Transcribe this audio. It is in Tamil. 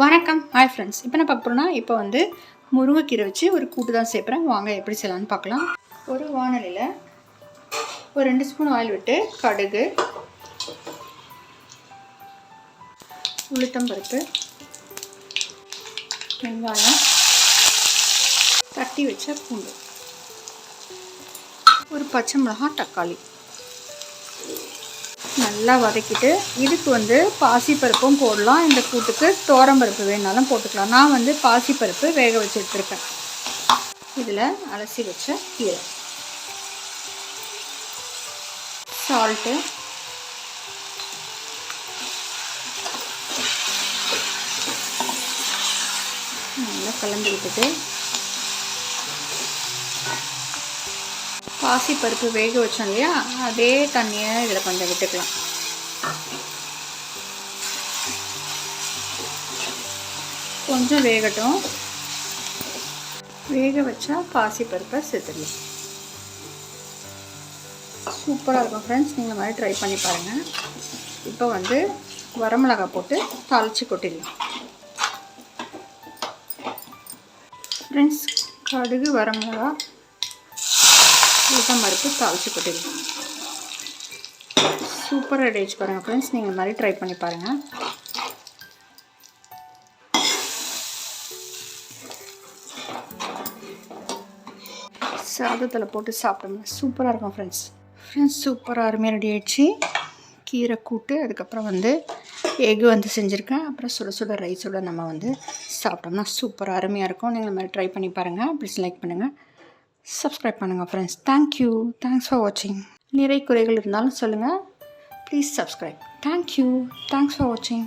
வணக்கம். ஹாய் ஃப்ரெண்ட்ஸ் இப்போ நான் பார்க்க போகிறோன்னா இப்போ வந்து முருங்கைக்கீரை வச்சு ஒரு கூட்டு தான் சேர்க்குறேன் வாங்க எப்படி செய்யலாம்னு பார்க்கலாம். ஒரு வானலியில் ஒரு ரெண்டு ஸ்பூன் ஆயில் விட்டு கடுகு உளுத்தம்பருப்பு வெங்காயம் தட்டி வச்ச பூண்டு ஒரு பச்சை மிளகாய் தக்காளி. நல்லா வதக்கிட்டு இதுக்கு வந்து பாசிப்பருப்பும் போடலாம். இந்த கூட்டுக்கு தோரம்பருப்பு வேணாலும் போட்டுக்கலாம். நான் வந்து பாசிப்பருப்பு வேக வச்சு எடுத்துருக்கேன். இதில் அலசி வச்ச கீரை. சால்ட்டு நல்லா கலந்து விட்டுட்டு பாசி பருப்பு வேக வச்சோம் இல்லையா? அதே தண்ணியை இதில் கொஞ்சம் விட்டுக்கலாம். கொஞ்சம் வேகட்டும். வேக வச்சா பாசி பருப்பை சேர்த்துடலாம் சூப்பராக இருக்கும் ஃப்ரெண்ட்ஸ் நீங்கள் மாதிரி ட்ரை பண்ணி பாருங்கள் இப்போ வந்து வரமிளகாய் போட்டு தாளித்து கொட்டிடலாம். ஃப்ரெண்ட்ஸ் கடுகு வரமிளகா உளுத்தம் பருப்பு தாளித்து கொட்டிடலாம். சூப்பராக ரெடி ஆச்சு பாருங்கள் ஃப்ரெண்ட்ஸ் நீங்கள் இந்த மாதிரி ட்ரை பண்ணி பாருங்கள் சாதத்தில் போட்டு சாப்பிட்டோம்னா சூப்பராக இருக்கும் ஃப்ரெண்ட்ஸ் ஃப்ரெண்ட்ஸ் சூப்பராக அருமையாக ரெடி ஆயிடுச்சு. கீரை கூட்டு அதுக்கப்புறம் வந்து எக் வந்து செஞ்சுருக்கேன். அப்புறம் சுட சுட ரைஸோட நம்ம வந்து சாப்பிட்டோம்னா சூப்பராக அருமையாக இருக்கும். நீங்கள் இந்த மாதிரி ட்ரை பண்ணி பாருங்கள் ப்ளீஸ் லைக் பண்ணுங்கள் சப்ஸ்கிரைப் பண்ணுங்கள் friends thank you thanks for வாட்சிங் நிறை குறைகள் இருந்தாலும் சொல்லுங்கள் please subscribe thank you thanks for வாட்சிங்